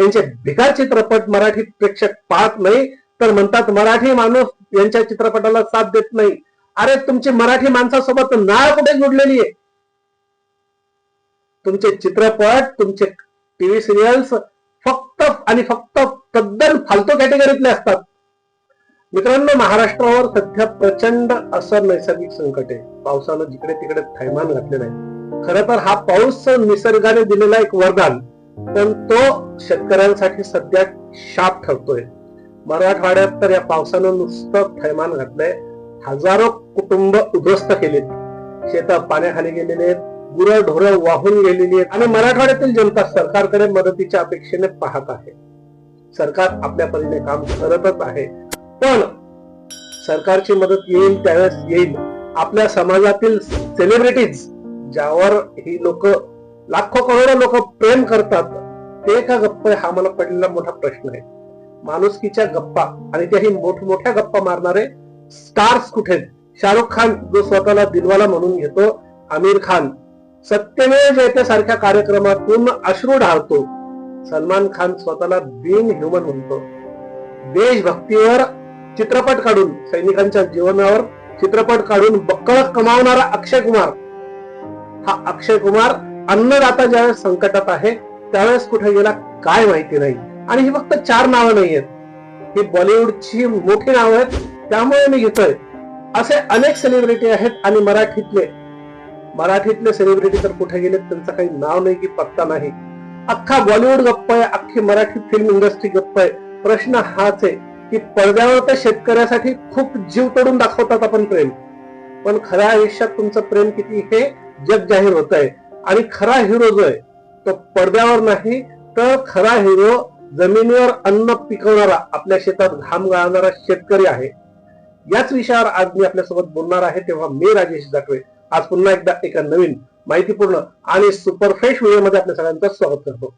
यांचे भिकार चित्रपट मराठी प्रेक्षक पाहत नाही तर म्हणतात मराठी माणूस यांच्या चित्रपटाला साथ देत नाही. अरे तुमची मराठी माणसासोबत नाळ कुठे जोडलेली आहे? तुमचे चित्रपट तुमचे टीव्ही सिरियल्स फक्त आणि फक्त तद्दन फालतू कॅटेगरीतले असतात. मित्रांनो महाराष्ट्रावर सध्या प्रचंड असं नैसर्गिक संकट आहे. पावसानं जिकडे तिकडे थैमान घातलेलं आहे. खर तर हा पाऊस निसर्गाने दिलेला एक वरदान. पण तो शेतकऱ्यांसाठी सध्या शाप ठरतोय. मराठवाड्यात तर या पावसानं नुसतं थैमान घातलंय. हजारो कुटुंब उद्ध्वस्त केलेत. शेतात पाण्याखाली गेलेले आहेत. गुरं ढोरं वाहून गेलेली आहेत. आणि मराठवाड्यातील जनता सरकारकडे मदतीच्या अपेक्षेने पाहत आहे. सरकार आपल्या परीने काम करतच आहे. पण सरकारची मदत येईल त्यावेळेस येईल. आपल्या समाजातील सेलिब्रिटीज ज्यावर ही लोक लाखो करोडो लोक प्रेम करतात. ते का गप्प आहे हा मला पडलेला मोठा प्रश्न आहे. माणुसकीच्या गप्पा आणि त्याही मोठमोठ्या गप्पा मारणारे स्टार्स कुठे? शाहरुख खान जो स्वतःला दिलवाला म्हणून घेतो आमिर खान. सत्यमेव जयतेसारख्या कार्यक्रमातून अश्रू ढाळतो. सलमान खान स्वतःला बिंग ह्युमन म्हणतो. देशभक्तीवर चित्रपट काढून सैनिकांच्या जीवनावर चित्रपट काढून बक्कळ कमावणारा अक्षय कुमार. हा अक्षय कुमार अन्नदाता ज्यावेळेस संकटात आहे त्यावेळेस कुठे गेला काय माहिती नाही. आणि ही फक्त चार नावं नाही आहेत. ही बॉलिवूडची मोठी नावं आहेत त्यामुळे मी घेतोय. असे अनेक सेलिब्रिटी आहेत आणि मराठीतले. मराठीतले सेलिब्रिटी तर कुठे गेले त्यांचं काही नाव नाही की पत्ता नाही. अख्खा बॉलिवूड गप्प आहे अख्खी मराठी फिल्म इंडस्ट्री गप्प आहे. प्रश्न हाच आहे की पडद्यावर तर शेतकऱ्यासाठी खूप जीव तोडून दाखवतात आपण प्रेम. पण खऱ्या आयुष्यात तुमचं प्रेम किती हे जग जाहीर होत आहे आणि खरा हिरो जो आहे तो पडद्यावर नाही तर खरा हिरो जमिनीवर अन्न पिकवणारा आपल्या शेतात घाम गाळणारा शेतकरी आहे. याच विषयावर आज मी आपल्यासोबत बोलणार आहे तेव्हा मी राजेश जाटवे आज पुन्हा एकदा एका नवीन माहितीपूर्ण आणि सुपरफ्रेश व्हिडिओमध्ये आपल्या सगळ्यांचं स्वागत करतो.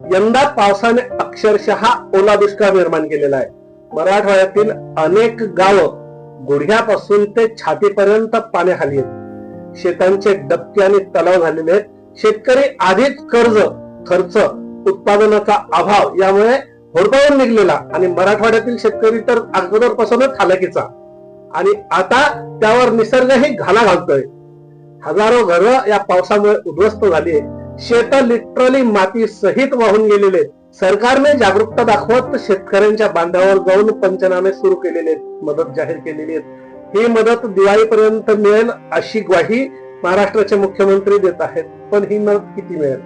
यंदा पावसाने अक्षरशः ओला दुष्काळ निर्माण केलेला आहे. मराठवाड्यातील अनेक गावं गुडघ्यापासून ते छातीपर्यंत पाण्याखाली आहेत शेतांचे डबके आणि तलाव झालेले आहेत. शेतकरी आधीच कर्ज खर्च उत्पादनाचा अभाव यामुळे होरपावून निघलेला आणि मराठवाड्यातील शेतकरी तर अगोदरपासूनच हालाकीचा आणि आता त्यावर निसर्गही घाला घालतोय. हजारो घरं या पावसामुळे उद्ध्वस्त झाली शेत लिटरली माती सहित वाहून गेलेले आहेत. सरकारने जागरूकता दाखवत शेतकऱ्यांच्या बांधावर जाऊन पंचनामे सुरू केलेले आहेत. मदत जाहीर केलेली आहे ही मदत दिवाळीपर्यंत मिळेल अशी ग्वाही महाराष्ट्राचे मुख्यमंत्री देत आहेत. पण ही मदत किती मिळेल?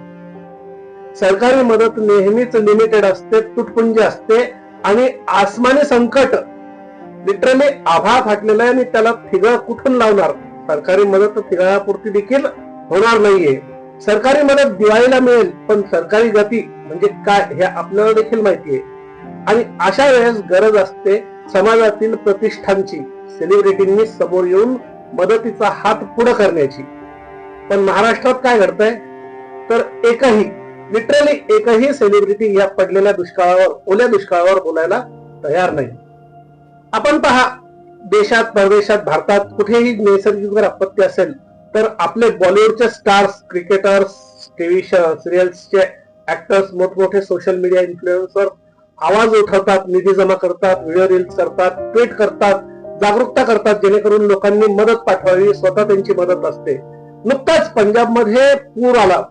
सरकारी मदत नेहमीच लिमिटेड असते तुटपुंजी असते आणि आसमानी संकट लिटरली आभाळ फाटलेला आहे आणि त्याला ठिगळ कुठून लावणार? सरकारी मदत ठिगळापुरती देखील होणार नाहीये. सरकारी मदत दिवाळीला मिळेल पण सरकारी गती म्हणजे काय हे आपल्याला देखील माहिती आहे. आणि अशा वेळेस गरज असते समाजातील प्रतिष्ठानची सेलिब्रिटींनी समोर येऊन मदतीचा हात पुढे करण्याची. पण महाराष्ट्रात काय घडतंय? तर एकही लिटरली एकही सेलिब्रिटी या पडलेल्या दुष्काळावर ओल्या दुष्काळावर बोलायला तयार नाही. आपण पहा देशात परदेशात भारतात कुठेही नैसर्गिक जर आपत्ती असेल तर आपले बॉलिवूडचे स्टार्स क्रिकेटर्स टीव्ही सिरियल्सचे ऍक्टर्स मोठमोठे सोशल मीडिया इन्फ्लुएन्सर आवाज उठवतात निधी जमा करतात व्हिडिओ रील्स करतात ट्विट करतात जागरूकता करतात जेणेकरून लोकांनी मदत पाठवावी स्वतः त्यांची मदत असते. नुकताच पंजाबमध्ये पूर आला.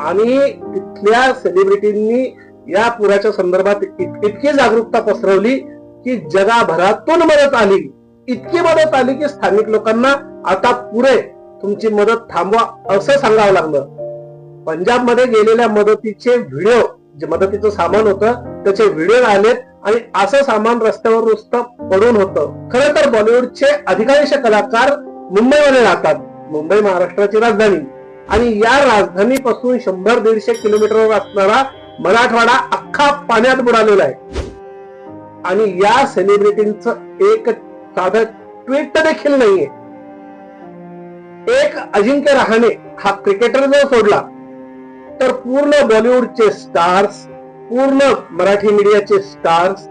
आणि तिथल्या सेलिब्रिटींनी या पुराच्या संदर्भात इत- इतकी जागरूकता पसरवली की जगाभरातून मदत आली. इतकी मदत आली की स्थानिक लोकांना आता पुरे तुमची मदत थांबवा असं सांगावं लागलं. पंजाबमध्ये गेलेल्या मदतीचे व्हिडिओ जे मदतीचं सामान होतं त्याचे व्हिडिओ आलेत आणि असं सामान रस्त्यावर नुसतं पडून होतं. खरं तर बॉलिवूडचे अधिकांश कलाकार मुंबईमध्ये राहतात. मुंबई महाराष्ट्राची राजधानी. आणि या राजधानीपासून शंभर दीडशे किलोमीटरवर असणारा मराठवाडा अख्खा पाण्यात बुडालेला आहे. आणि या सेलिब्रिटींच एक साधं ट्विट देखील नाहीये. एक अजिंक्य रहाणे हा क्रिकेटर जर सोडला तर पूर्ण बॉलिवूडचे स्टार्स पूर्ण मराठी मीडियाचे स्टार्स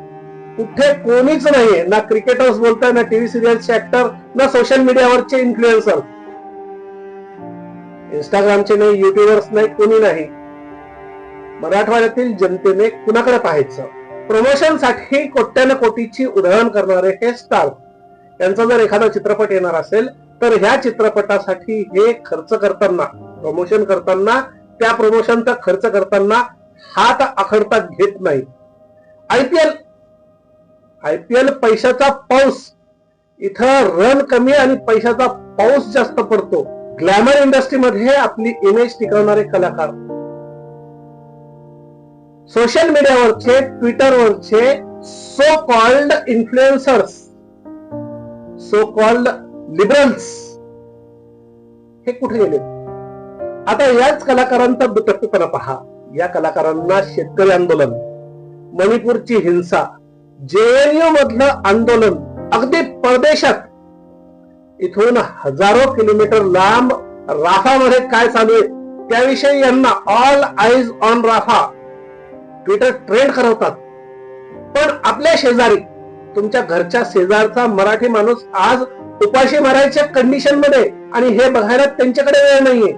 कुठे कोणीच नाहीये. ना क्रिकेटर्स बोलताय ना टीव्ही सिरियलचे ऍक्टर ना सोशल मीडियावरचे इन्फ्लुएन्सर इंस्टाग्रामचे नाही युट्यूबर्स नाही कोणी नाही. मराठवाड्यातील जनतेने कुणाकडे पाहायचं? प्रमोशनसाठी कोट्यानं कोटीची उधळण करणारे हे स्टार यांचा जर एखादा चित्रपट येणार असेल तर ह्या चित्रपटासाठी हे खर्च करताना प्रमोशन करताना त्या प्रमोशनचा खर्च करताना हात आखडता घेत नाही. आयपीएल आयपीएल पैशाचा पाऊस. इथं रन कमी आणि पैशाचा पाऊस जास्त पडतो. ग्लॅमर इंडस्ट्रीमध्ये आपली इमेज टिकवणारे कलाकार. सोशल मीडियावरचे ट्विटरवरचे so called influencers so called liberals हे कुठे गेले? आता याच कलाकारांचा दुटप्पीपणा पहा. या कलाकारांना शेतकरी आंदोलन मणिपूरची हिंसा जेएनयू मधलं आंदोलन अगदी परदेशात. इथून हजारो किलोमीटर लांब राफामध्ये काय चालू आहे त्याविषयी यांना all eyes on Rafah. Twitter trend करवतात पण आपल्या शेजारी तुमच्या घरच्या शेजारचा मराठी माणूस आज उपाशी मारायच्या कंडिशनमध्ये आणि हे बघायला त्यांच्याकडे वेळ नाहीये.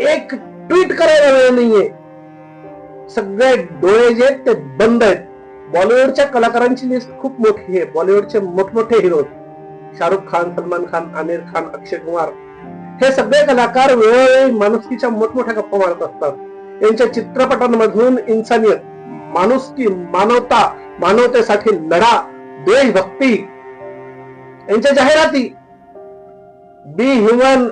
एक ट्विट करायला वेळ नाहीये. सगळे डोळे जे आहेत ते बंद आहेत. बॉलिवूडच्या कलाकारांची लिस्ट खूप मोठी आहे. बॉलिवूडचे मोठमोठे हिरो शाहरुख खान सलमान खान आमिर खान अक्षय कुमार. हे सगळे कलाकार वेळोवेळी माणुसकीच्या मोठमोठ्या गप्पा मारत असतात. यांच्या चित्रपटांमधून इन्सानियत माणुसकी मानवता मानवतेसाठी लढा देशभक्ती यांच्या जाहिराती. बी ह्युमन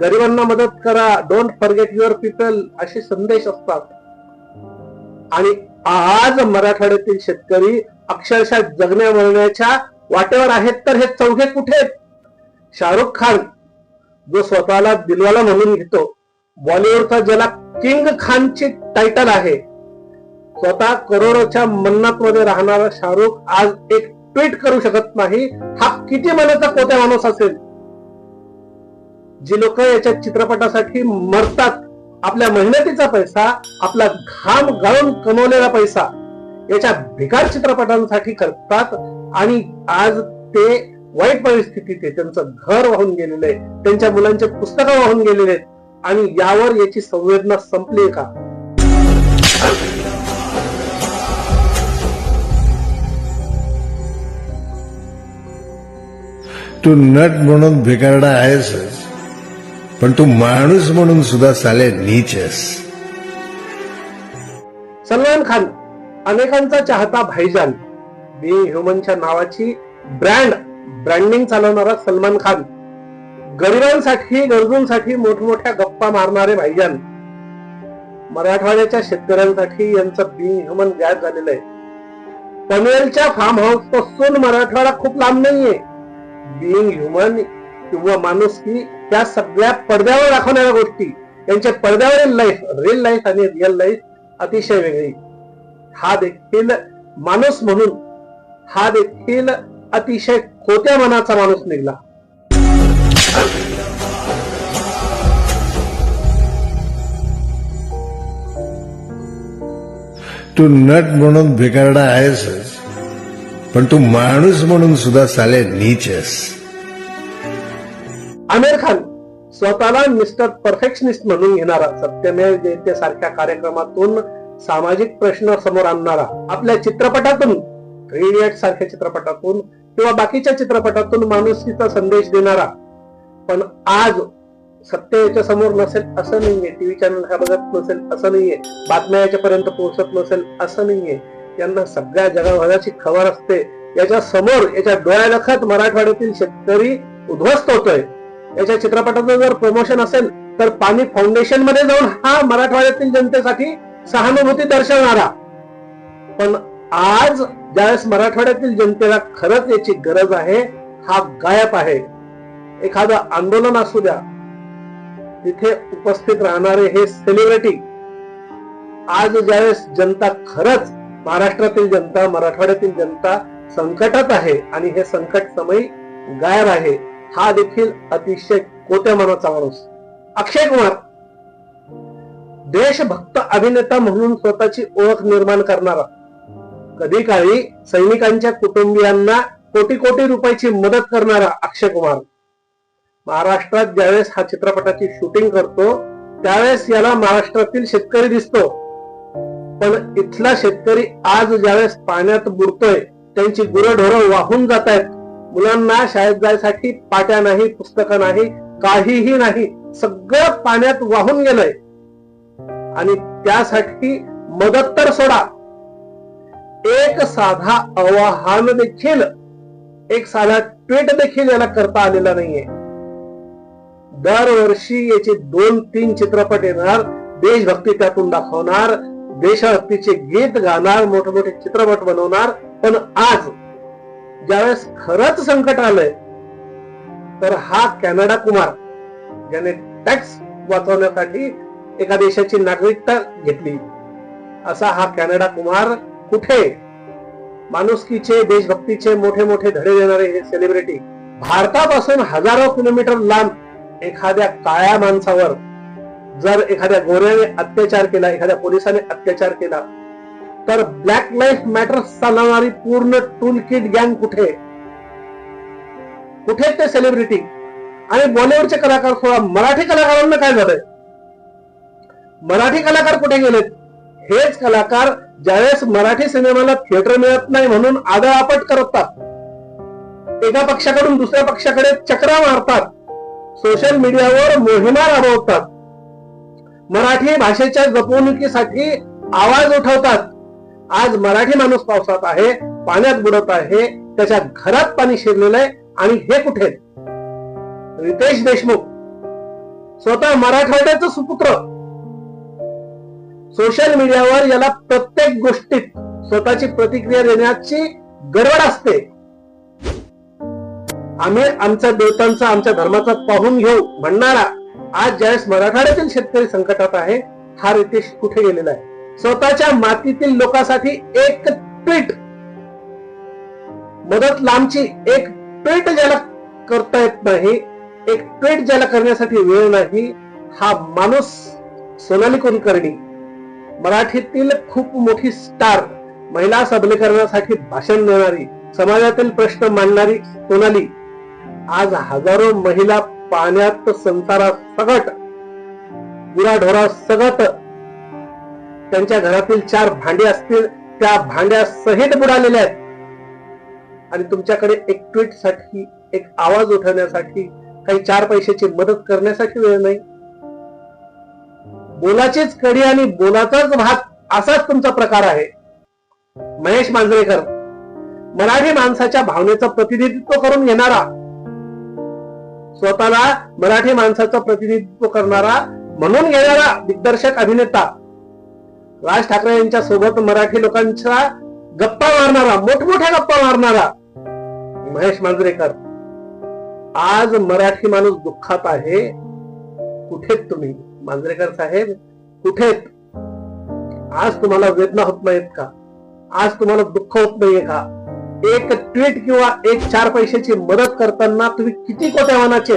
गरिबांना मदत करा. डोंट फॉरगेट युअर पीपल असे संदेश असतात. आणि आज मराठवाड्यातील शेतकरी अक्षरशः जगण्या मरण्याच्या वाटेवर आहेत तर हे चौघे कुठे आहेत? शाहरुख खान जो स्वतःला दिलवाला म्हणून घेतो. बॉलिवूडचा ज्याला किंग खानची टायटल आहे. स्वतः करोडोच्या मन्नात मध्ये राहणारा शाहरुख आज एक ट्विट करू शकत नाही. हा किती मनाचा कोत्या माणूस असेल? जी लोक याच्या चित्रपटासाठी मरतात आपल्या मेहनतीचा पैसा आपला घाम गाळून कमवलेला पैसा याच्या भिकार चित्रपटांसाठी करतात आणि आज ते वाईट परिस्थितीत आहे. त्यांचं घर वाहून गेलेलं आहे. त्यांच्या मुलांचे पुस्तकं वाहून गेलेले आहेत. आणि यावर याची संवेदना संपली का? तू नट म्हणून भिकारडा आहेस पण तू माणूस म्हणून सुद्धा साले नीचस. सलमान खान अनेकांचा चाहता भाईजान. बी ह्युमनच्या नावाची ब्रँड ब्रँडिंग चालवणारा सलमान खान. गरिबांसाठी गरजूंसाठी मोठमोठ्या गप्पा मारणारे भाईजान. मराठवाड्याच्या शेतकऱ्यांसाठी यांचं बी ह्युमन गॅस झालेलं आहे. पनवेलच्या फार्म हाऊसपासून मराठवाडा खूप लांब नाहीये. बिईंग ह्युमन किंवा माणूस की त्या सगळ्या पडद्यावर दाखवणाऱ्या गोष्टी त्यांच्या पडद्यावरील लाईफ रिअल लाईफ आणि रिअल लाईफ अतिशय वेगळी. हा देखील माणूस म्हणून हा देखील अतिशय खोट्या मनाचा माणूस निघला. तू नट म्हणून भिकारडा आहेसच पण तू माणूस म्हणून सुद्धा साले नीच आहेस. आमिर खान स्वतःला मिस्टर परफेक्शनिस्ट म्हणून घेणारा सत्यमेव जयते सारख्या कार्यक्रमातून सामाजिक प्रश्न समोर आणणारा आपल्या चित्रपटातून थ्री इडियट सारख्या चित्रपटातून किंवा बाकीच्या चित्रपटातून माणुसकीचा संदेश देणारा. पण आज सत्य याच्या समोर नसेल असं नाहीये टीव्ही चॅनल ह्या बघत नसेल असं नाहीये बातम्या याच्यापर्यंत पोहोचत नसेल असं नाहीये. यांना सगळ्या जगाभराची खबर असते. याच्या समोर याच्या डोळ्यालखत मराठवाड्यातील शेतकरी उद्ध्वस्त होतोय. याच्या चित्रपटाचं जर प्रमोशन असेल तर पाणी फाउंडेशनमध्ये जाऊन हा मराठवाड्यातील जनतेसाठी सहानुभूती दर्शवणारा. पण आज ज्यावेळेस मराठवाड्यातील जनतेला खरंच याची गरज आहे हा गायब आहे. एखादं आंदोलन असू द्या तिथे उपस्थित राहणारे हे सेलिब्रिटी आज ज्यावेळेस जनता खरंच महाराष्ट्रातील जनता मराठवाड्यातील जनता संकटात आहे आणि हे संकट समय गायब आहे. हा देखील अतिशय कोत्या मनाचा माणूस. अक्षय कुमार देशभक्त अभिनेता म्हणून स्वतःची ओळख निर्माण करणारा. कधी काळी सैनिकांच्या कुटुंबियांना कोटी कोटी रुपयाची मदत करणारा अक्षय कुमार. महाराष्ट्रात ज्यावेळेस हा चित्रपटाची शूटिंग करतो त्यावेळेस याला महाराष्ट्रातील शेतकरी दिसतो. पण इथला शेतकरी आज ज्यावेळेस पाण्यात बुडतोय त्यांची गुरढोरं वाहून जात आहेत मुलांना शाळेत जायसाठी पाट्या नाही पुस्तकं नाही काहीही नाही सगळं पाण्यात वाहून गेलंय. आणि त्यासाठी मदत तर सोडा. एक साधा आवाहन देखील एक साधा ट्विट देखील याला करता आलेला नाहीये. दरवर्षी याचे दोन तीन चित्रपट येणार देशभक्ती त्यातून दाखवणार देशभक्तीचे गीत गाणार मोठे मोठे चित्रपट बनवणार. पण आज ज्यावेळेस खरंच संकट आलंय तर हा कॅनडा कुमार ज्याने टॅक्स वाचवण्यासाठी एका देशाची नागरिकता घेतली. असा हा कॅनडा कुमार कुठे? माणुसकीचे देशभक्तीचे मोठे मोठे धडे देणारे हे सेलिब्रिटी भारतापासून हजारो किलोमीटर लांब एखाद्या काळ्या माणसावर जर एखाद्या गोऱ्याने अत्याचार केला एखाद्या पोलिसाने अत्याचार केला तर ब्लॅक लाईफ मॅटर चालवणारी पूर्ण टूल किट गँग कुठे कुठे ते सेलिब्रिटी आणि बॉलिवूडचे कलाकार सोडा मराठी कलाकारांना काय झालंय? मराठी कलाकार कुठे गेलेत? हेच कलाकार ज्यावेळेस मराठी सिनेमाला थिएटर मिळत नाही म्हणून आदळापट करतात. एका पक्षाकडून दुसऱ्या पक्षाकडे चक्रा मारतात. सोशल मीडियावर मोहिमा राबवतात. मराठी भाषेच्या जपवणुकीसाठी आवाज उठवतात. आज मराठी माणूस पावसात आहे पाण्यात बुडत आहे त्याच्या घरात पाणी शिरलेलं आहे आणि हे कुठे? रितेश देशमुख स्वतः मराठवाड्याचं सुपुत्र. सोशल मीडियावर याला प्रत्येक गोष्टीत स्वतःची प्रतिक्रिया देण्याची गरज असते. आम्ही आमच्या देवतांचा आमच्या धर्माचा पाहून घेऊ म्हणणारा आज ज्यावेळेस मराठवाड्यातील शेतकरी संकटात आहे हा रितेश कुठे गेलेला आहे? स्वतःच्या मातीतील लोकांसाठी एक ट्विट मदत लांबची एक ट्विट ज्याला करता येत नाही एक ट्विट ज्याला करण्यासाठी वेळ नाही हा माणूस सोनाली कुलकर्णी मराठीतील खूप मोठी स्टार महिला सबलीकरणासाठी भाषण देणारी समाजातील प्रश्न मांडणारी सोनाली. आज हजारो महिला पाण्यात संसारात सगट गुराढोरा सगट त्यांच्या घरातील चार भांडी असतील त्या भांड्या सहित बुडालेल्या आहेत. आणि तुमच्याकडे एक ट्विटसाठी एक आवाज उठवण्यासाठी काही चार पैशाची मदत करण्यासाठी वेळ नाही. बोलाचीच कडी आणि बोलाचाच भात असाच तुमचा प्रकार आहे. महेश मांजरेकर मराठी माणसाच्या भावनेचं प्रतिनिधित्व करून घेणारा स्वतःला मराठी माणसाचं प्रतिनिधित्व करणारा म्हणून घेणारा दिग्दर्शक अभिनेता राज ठाकरे यांच्या सोबत मराठी लोकांच्या गप्पा मारणारा मोठमोठ्या गप्पा मारणारा महेश मांजरेकर. आज मराठी माणूस दुःखात आहे. कुठेत तुम्ही? मांजरेकर साहेब कुठेत? आज तुम्हाला वेदना होत नाहीत का? आज तुम्हाला दुःख होत नाहीये का? एक ट्विट किंवा एक चार पैशाची मदत करताना तुम्ही किती कोट्यावानाचे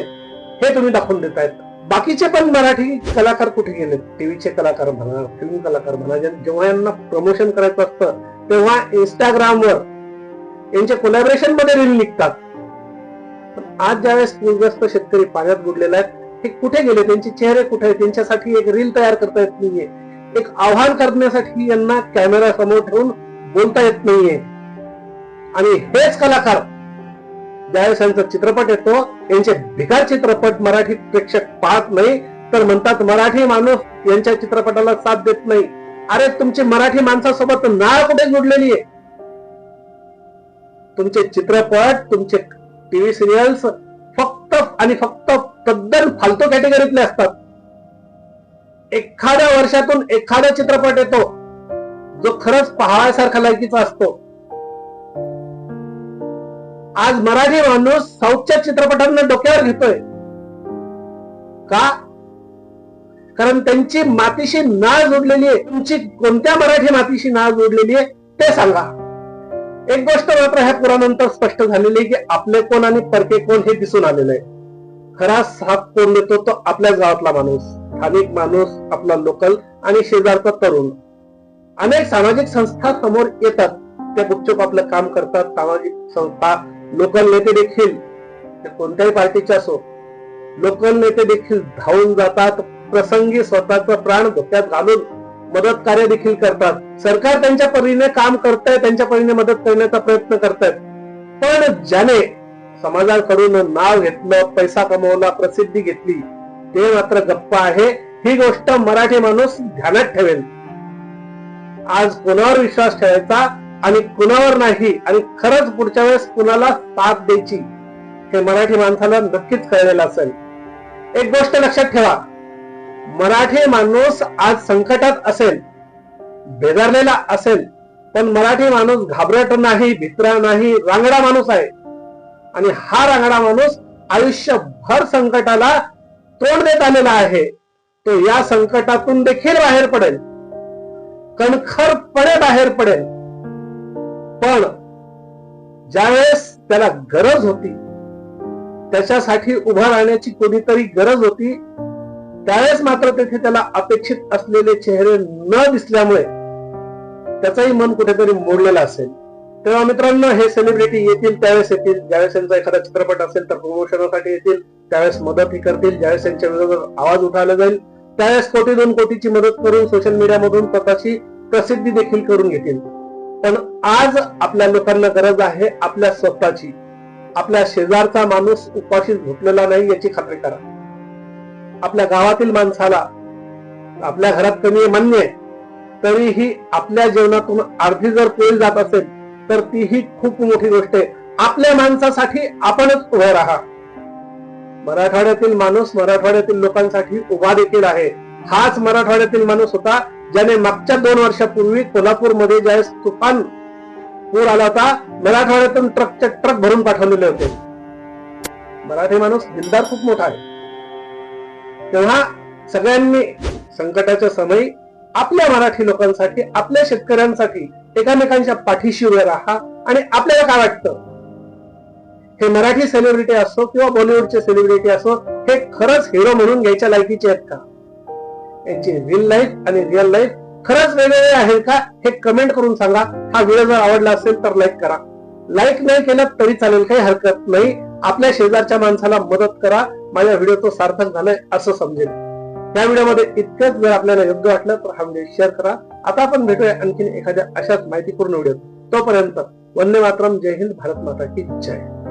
हे तुम्ही दाखवून देतायत. बाकीचे पण मराठी कलाकार कुठे गेले टीव्हीचे कलाकार म्हणा फिल्म कलाकार म्हणा जेव्हा यांना प्रमोशन करायचं असतं तेव्हा इंस्टाग्रामवर यांच्या कोलॅबरेशनमध्ये रील निघतात. पण आज ज्यावेळेस पूरग्रस्त शेतकरी पाण्यात बुडलेले आहेत हे कुठे गेले? त्यांचे चेहरे कुठे आहेत? त्यांच्यासाठी एक रील तयार करता येत नाहीये. एक आव्हान करण्यासाठी यांना कॅमेरा समोर ठेवून बोलता येत नाहीये. आणि हेच कलाकार ज्यावेळेस यांचा चित्रपट येतो यांचे भिकार चित्रपट मराठी प्रेक्षक पाहत नाही तर म्हणतात मराठी माणूस यांच्या चित्रपटाला साथ देत नाही. अरे तुमची मराठी माणसासोबत नाळ कुठे जोडलेली आहे? तुमचे चित्रपट तुमचे टीव्ही सिरियल्स फक्त आणि फक्त तद्दन फालतू कॅटेगरीतले असतात. एखाद्या वर्षातून एखादा चित्रपट येतो जो खरंच पाहायसारखा लायकीचा असतो. आज मराठी माणूस साऊथच्या चित्रपटांना डोक्यावर घेतोय. का? कारण त्यांची मातीशी नाळ जोडलेली आहे. तुमची कोणत्या मराठी मातीशी नाळ जोडलेली आहे ते सांगा. एक गोष्ट मात्र ह्या पुरानंतर स्पष्ट झालेली आहे की आपले कोण आणि परके कोण हे दिसून आलेलं आहे. खरा साथ कोण देतो तो आपल्याच गावातला माणूस स्थानिक माणूस आपला लोकल आणि शेजारचा तरुण. अनेक सामाजिक संस्था समोर येतात. ते गुपचूप आपलं काम करतात सामाजिक संस्था लोकल नेते देखील कोणत्याही पार्टीचे असो लोकल नेते देखील धावून जातात प्रसंगी स्वतःचा प्राण धोक्यात घालून मदत कार्य देखील करतात. सरकार त्यांच्या परीने काम करताय त्यांच्या परीने मदत करण्याचा प्रयत्न करतायत पण ज्याने समाजाकडून नाव घेतलं पैसा कमवला प्रसिद्धी घेतली ते मात्र गप्पा आहे. ही गोष्ट मराठी माणूस ध्यानात ठेवेल. आज कोणावर विश्वास ठेवायचा? आणि कुणावर नाही आणि खरंच पुढच्या वेळेस कुणाला साथ द्यायची हे मराठी माणसाला नक्कीच कळलेलं असेल. एक गोष्ट लक्षात ठेवा. मराठी माणूस आज संकटात असेल बेजारलेला असेल पण मराठी माणूस घाबरट नाही भित्रा नाही रांगडा माणूस आहे. आणि हा रांगडा माणूस आयुष्यभर संकटाला तोंड देत आलेला आहे. तो या संकटातून देखील बाहेर पडेल. कणखरपणे बाहेर पडेल. पण ज्यावेळेस त्याला गरज होती त्याच्यासाठी उभं राहण्याची कोणीतरी गरज होती त्यावेळेस मात्र तेथे त्याला अपेक्षित असलेले चेहरे न दिसल्यामुळे त्याचंही मन कुठेतरी मोडलेलं असेल. तेव्हा मित्रांनो हे सेलिब्रिटी येतील त्यावेळेस येतील. ज्यावेळेस त्यांचा एखादा चित्रपट असेल तर प्रमोशनासाठी येतील. त्यावेळेस मदतही करतील. ज्यावेळेस त्यांच्या विरोधात आवाज उठावला जाईल त्यावेळेस कोटी दोन कोटीची मदत करून सोशल मीडियामधून स्वतःची प्रसिद्धी देखील करून घेतील. पण आज आपल्या लोकांना गरज आहे आपल्या स्वतःची. आपल्या शेजारचा माणूस उपाशी झोपलेला नाही याची खात्री करा. आपल्या गावातील माणसाला आपल्या घरात कमी मान्य आहे तरीही आपल्या जेवणातून अर्धी जर पोळी जात असेल तर तीही खूप मोठी गोष्ट आहे. आपल्या माणसासाठी आपणच उभे राहा. मराठवाड्यातील माणूस मराठवाड्यातील लोकांसाठी उभा देखील आहे. हाच मराठवाड्यातील माणूस होता. ज्याने मागच्या दोन वर्षापूर्वी कोल्हापूरमध्ये ज्यावेळेस तुफान पूर आला होता मराठवाड्यातून ट्रकचे ट्रक भरून पाठवलेले होते. मराठी माणूस दिलदार खूप मोठा आहे. तेव्हा सगळ्यांनी संकटाच्या समयी आपल्या मराठी लोकांसाठी आपल्या शेतकऱ्यांसाठी एकामेकांच्या पाठीशी उभे राहा आणि आपल्याला काय वाटतं? हे मराठी सेलिब्रिटी असो किंवा बॉलिवूडचे सेलिब्रिटी असो हे खरंच हिरो म्हणून घ्यायच्या लायकीचे आहेत का? यांची रिअल लाईफ आणि रिअल लाईफ खरंच वेगवेगळे आहे का? हे कमेंट करून सांगा. हा व्हिडिओ जर आवडला असेल तर लाईक करा. लाईक नाही केलं तरी चालेल काही हरकत नाही. आपल्या शेजारच्या माणसाला मदत करा. माझ्या व्हिडिओचं सार्थक झालाय असं समजेल. या व्हिडिओमध्ये इतकंच जर आपल्याला योग्य वाटलं तर हा व्हिडिओ शेअर करा. आता आपण भेटूया आणखीन एखाद्या अशाच माहितीपूर्ण व्हिडिओ तोपर्यंत वंदे मातरम. जय हिंद. भारत माता की जय.